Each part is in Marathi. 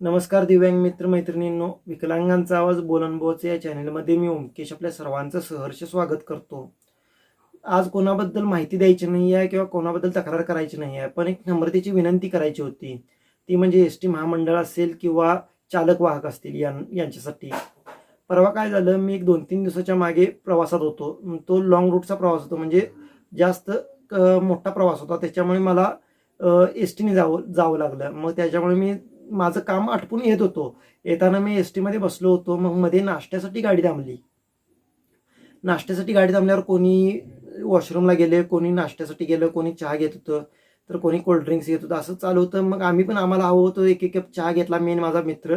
नमस्कार दिव्यांग मित्र मैत्रिणींनो विकलांगांचा आवाज बोलनबोच या चॅनेलमध्ये मी ओमकेश आपल्या सर्वांचं सहर्ष स्वागत करतो. आज कोणाबद्दल माहिती द्यायची नाही आहे किंवा कोणाबद्दल तक्रार करायची नाही आहे पण एक नम्रतेची विनंती करायची होती. ती म्हणजे एस टी महामंडळ असेल किंवा चालक वाहक असतील यां यांच्यासाठी. परवा काय झालं मी एक दोन तीन दिवसाच्या मागे प्रवासात होतो. तो लॉंग रूटचा प्रवास होतो म्हणजे जास्त मोठा प्रवास होता. त्याच्यामुळे मला एस टीने जावं जावं लागलं. मग त्याच्यामुळे मी माझं काम आटपून येत होतो. येताना मी एस टीमध्ये बसलो होतो. मग मध्ये नाश्त्यासाठी गाडी थांबली. नाश्त्यासाठी गाडी थांबल्यावर कोणी वॉशरूमला गेले कोणी नाश्त्यासाठी गेलं कोणी चहा घेत होतं तर कोणी कोल्ड्रिंक्स घेत होतं. असं चालू होतं. मग आम्ही पण आम्हाला हवं होतं एक एक कप चहा घेतला मेन माझा मित्र.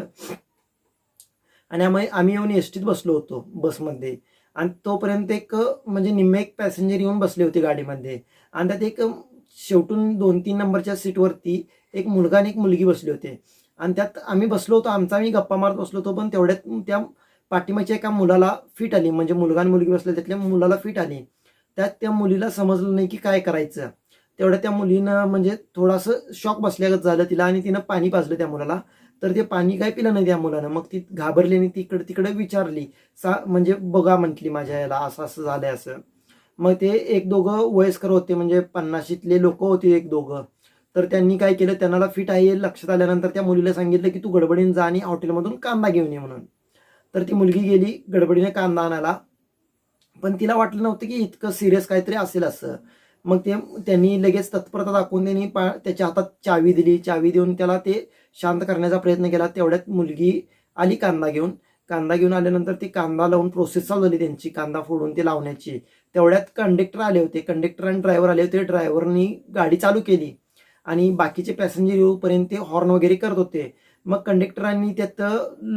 आणि आम्ही आम्ही येऊन एस टीत बसलो होतो बसमध्ये. आणि तोपर्यंत एक म्हणजे निम्मे एक पॅसेंजर येऊन बसले होते गाडीमध्ये. आणि त्यात एक शेवटून दोन तीन नंबरच्या सीटवरती एक मुलगा आणि एक मुलगी बसले होते. आणि त्यात आम्ही बसलो होतो आमचा आम्ही गप्पा मारत बसलो होतो पण तेवढ्यात त्या पाठीमागच्या एका मुलाला फिट आली. म्हणजे मुलगा आणि मुलगी बसले त्यातल्या मुलाला फिट आली. त्यात त्या मुलीला समजलं नाही की काय करायचं. तेवढ्या त्या मुलीनं म्हणजे थोडासा शॉक बसल्यागत झालं तिला आणि तिनं पाणी पाजलं त्या मुलाला. तर ते पाणी काय पिलं नाही त्या मुलानं. मग ती घाबरली आणि तिकडे तिकडे विचारली सा म्हणजे बघा म्हटली माझ्या याला असं असं झालंय असं. मग ते एक दोघं वयस्कर होते म्हणजे पन्नाशीतले लोक होते एक दोघं. तर त्यांनी काय केलं? त्यांना फिट आहे लक्षात आल्यानंतर त्या मुलीला सांगितलं की तू गडबडीने जा आणि हॉटेलमधून कांदा घेऊन ये म्हणून. तर ती मुलगी गेली गडबडीने कांदा आणायला. पण तिला वाटलं नव्हतं की इतकं सिरियस काहीतरी असेल असं. मग ते त्यांनी लगेच तत्परता दाखवून त्यांनी पा त्याच्या हातात चावी दिली. चावी देऊन त्याला ते शांत करण्याचा प्रयत्न केला. तेवढ्यात मुलगी आली कांदा घेऊन. कांदा घेऊन आल्यानंतर ती कांदा लावून प्रोसेस चालू झाली त्यांची कांदा फोडून ती लावण्याची. तेवढ्यात कंडक्टर आले होते. कंडक्टर आणि ड्रायव्हर आले होते. ड्रायव्हरनी गाडी चालू केली. आणि बाकीचे पॅसेंजर येऊपर्यंत ते हॉर्न वगैरे करत होते. मग कंडक्टरांनी त्यात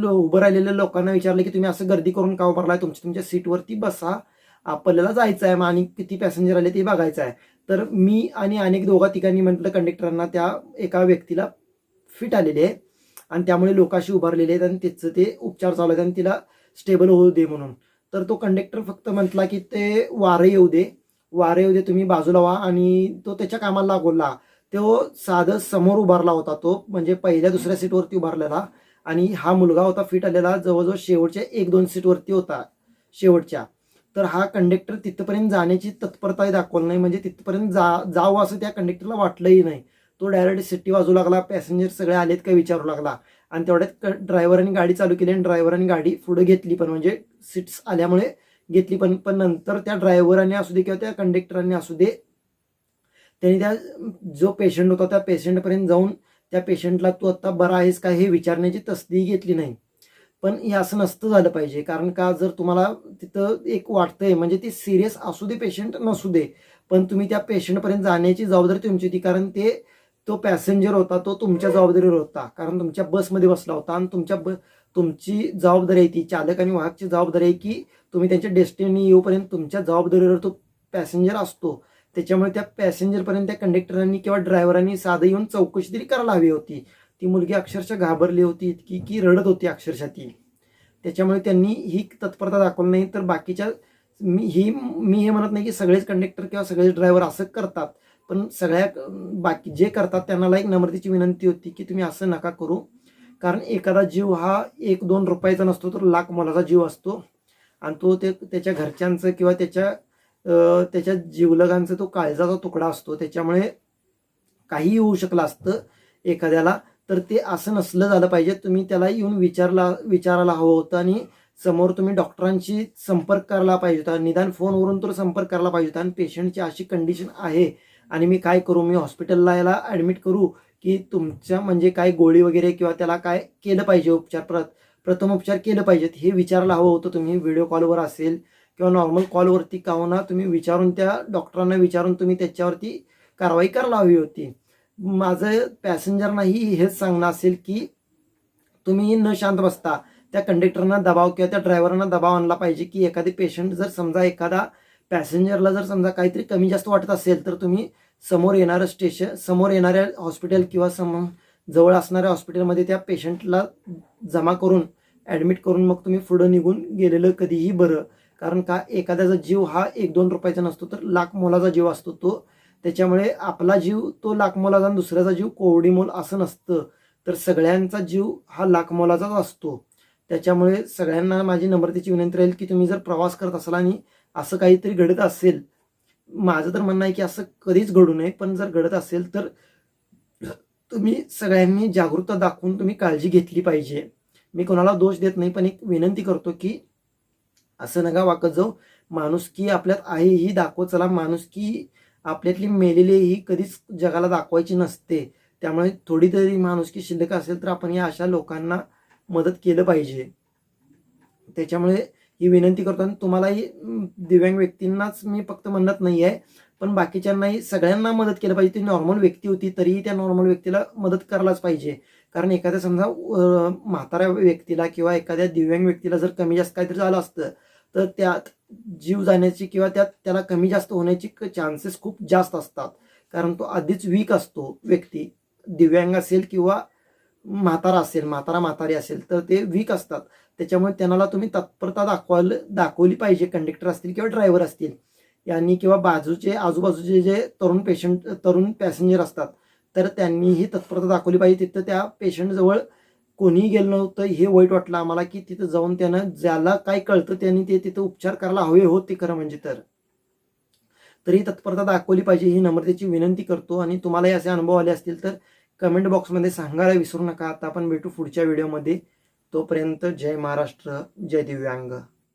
उभं राहिलेल्या लोकांना विचारलं की तुम्ही असं गर्दी करून का उभारलाय? तुमच्या तुमच्या सीटवरती बसा. आपल्याला जायचं आहे मग आणि किती पॅसेंजर आले ते बघायचं आहे तर मी आणि अनेक दोघा ठिकाणी म्हटलं कंडक्टरांना त्या एका व्यक्तीला फिट आलेले आहे. आणि त्यामुळे लोकांशी उभारलेले आहेत आणि त्याचं ते उपचार चालू आहेत आणि तिला स्टेबल होऊ दे म्हणून. तर तो कंडक्टर फक्त म्हटला की ते वारे येऊ दे. वारे येऊ दे तुम्ही बाजूला व्हा आणि तो त्याच्या कामाला लागवला तो साधं समोर उभारला होता तो म्हणजे पहिल्या दुसऱ्या सीटवरती उभारलेला. आणि हा मुलगा होता फिट आलेला जवळजवळ शेवटच्या एक दोन सीटवरती होता शेवटच्या. तर हा कंडक्टर तिथपर्यंत जाण्याची तत्परता दाखवली नाही म्हणजे तिथपर्यंत जा जावं असं त्या कंडक्टरला वाटलंही नाही. तो डायरेक्ट सिटी वाजू लागला पॅसेंजर सगळे आलेत का विचारू लागला. आणि तेवढ्यात ड्रायव्हरांनी गाडी चालू केली आणि ड्रायव्हरांनी गाडी पुढे घेतली पण म्हणजे सीट्स आल्यामुळे घेतली पण पण नंतर त्या ड्रायव्हरांनी असू दे किंवा त्या कंडक्टरांनी असू दे त्यांनी त्या जो पेशंट होता त्या पेशंटपर्यंत जाऊन त्या पेशंटला तू आत्ता बरा आहेस का हे विचारण्याची तसदी घेतली नाही. पण हे असं नसतं झालं पाहिजे. कारण का जर तुम्हाला तिथं एक वाटतंय म्हणजे ती सिरियस असू दे पेशंट नसू दे पण तुम्ही त्या पेशंटपर्यंत जाण्याची जबाबदारी तुमची होती. कारण ते तो पॅसेंजर होता तो तुमच्या जबाबदारीवर होता. कारण तुमच्या बसमध्ये बसला होता आणि तुमच्या ब तुमची जबाबदारी आहे ती. चालक आणि वाहकची जबाबदारी आहे की तुम्ही त्यांच्या डेस्टिनी येऊपर्यंत तुमच्या जबाबदारीवर तो पॅसेंजर असतो. त्याच्यामुळे त्या पॅसेंजरपर्यंत त्या कंडक्टरांनी किंवा ड्रायव्हरांनी साधं येऊन चौकशी तरी करायला हवी होती. ती मुलगी अक्षरशः घाबरली होती इतकी की रडत होती अक्षरशः ती. त्याच्यामुळे त्यांनी ही तत्परता दाखवली नाही तर बाकीच्या मी ही मी हे म्हणत नाही की सगळेच कंडक्टर किंवा सगळेच ड्रायव्हर असं करतात पण सगळ्या बाकी जे करतात त्यांना एक नम्रतेची विनंती होती की तुम्ही असं नका करू. कारण एखादा जीव हा एक दोन रुपयाचा नसतो तर लाख मोलाचा जीव असतो. आणि तो ते त्याच्या घरच्यांचं किंवा त्याच्या त्याच्या जीवलगांचा तो काळजाचा तुकडा असतो. त्याच्यामुळे काहीही होऊ शकलं असतं एखाद्याला. तर ते असं नसलं झालं पाहिजे. तुम्ही त्याला येऊन विचारला विचारायला हवं होतं आणि समोर तुम्ही डॉक्टरांशी संपर्क करायला पाहिजे होता. निदान फोनवरून तर संपर्क करायला पाहिजे होता. आणि पेशंटची अशी कंडिशन आहे. आणि मी काय करू? मी हॉस्पिटलला याला ॲडमिट करू की तुमच्या म्हणजे काय गोळी वगैरे किंवा त्याला काय केलं पाहिजे उपचार? प्र प्रथम उपचार केलं पाहिजेत हे विचारायला हवं होतं. तुम्ही व्हिडिओ कॉलवर असेल किंवा नॉर्मल कॉलवरती का होणार तुम्ही विचारून त्या डॉक्टरांना विचारून तुम्ही त्याच्यावरती कारवाई करायला हवी होती. माझं पॅसेंजरनाही हेच सांगणं असेल की तुम्ही न शांत बसता त्या कंडक्टरना दबाव किंवा त्या ड्रायव्हरांना दबाव आणला पाहिजे की एखादी पेशंट जर समजा एखादा पॅसेंजरला जर समजा काहीतरी कमी जास्त वाटत असेल तर तुम्ही समोर येणारं स्टेशन समोर येणाऱ्या हॉस्पिटल किंवा सम जवळ असणाऱ्या हॉस्पिटलमध्ये त्या पेशंटला जमा करून ॲडमिट करून मग तुम्ही पुढं निघून गेलेलं कधीही बरं. कारण का एखाद्याचा जीव हा एक दोन रुपयाचा नसतो तर लाख मोलाचा जीव असतो तो. त्याच्यामुळे आपला जीव तो लाख मोलाचा आणि दुसऱ्याचा जीव कोवडी मोल असं नसतं. तर सगळ्यांचा जीव हा लाख मोलाचाच असतो. त्याच्यामुळे सगळ्यांना माझी नम्रतेची विनंती राहील की तुम्ही जर प्रवास करत असाल आणि असं काहीतरी घडत असेल माझं तर म्हणणं आहे की असं कधीच घडू नये पण जर घडत असेल तर तुम्ही सगळ्यांनी जागरूकता दाखवून तुम्ही काळजी घेतली पाहिजे. मी कोणाला दोष देत नाही पण एक विनंती करतो की असं नका वाकत जाऊ. माणुसकी आपल्यात आहे ही दाखवत चला. माणुसकी आपल्यातली मेलेली ही कधीच जगाला दाखवायची नसते. त्यामुळे थोडी तरी माणुसकी शिल्लक असेल तर आपण या अशा लोकांना मदत केलं पाहिजे. त्याच्यामुळे ही विनंती करतो आणि तुम्हालाही दिव्यांग व्यक्तींनाच मी फक्त म्हणत नाही आहे पण बाकीच्यांनाही सगळ्यांना मदत केलं पाहिजे. ती नॉर्मल व्यक्ती होती तरीही त्या नॉर्मल व्यक्तीला मदत करायलाच पाहिजे. कारण एखाद्या समजा म्हाताऱ्या व्यक्तीला किंवा एखाद्या दिव्यांग व्यक्तीला जर कमी जास्त काहीतरी झालं असतं तर त्यात जीव जाण्याची किंवा त्यात त्याला कमी जास्त होण्याची चान्सेस खूप जास्त असतात. कारण तो आधीच वीक असतो व्यक्ती. दिव्यांग असेल किंवा म्हातारा असेल म्हातारा म्हातारी असेल तर ते वीक असतात. त्याच्यामुळे त्यांना तुम्ही तत्परता दाखवायला दाखवली पाहिजे. कंडक्टर असतील किंवा ड्रायव्हर असतील. यांनी किंवा बाजूचे आजूबाजूचे जे तरुण पेशंट तरुण पॅसेंजर असतात तर त्यांनीही तत्परता दाखवली पाहिजे. तिथं त्या पेशंटजवळ कोणीही गेलं नव्हतं हे वाईट वाटलं आम्हाला की तिथं जाऊन त्यानं ज्याला काय कळतं त्यांनी ते तिथं उपचार करायला हवे होते खरं म्हणजे तर. तरी तत्परता दाखवली पाहिजे ही नम्रतेची विनंती करतो आणि तुम्हालाही असे अनुभव आले असतील तर कमेंट बॉक्समध्ये सांगायला विसरू नका. आता आपण भेटू पुढच्या व्हिडिओमध्ये तोपर्यंत जय महाराष्ट्र जय दिव्यांग.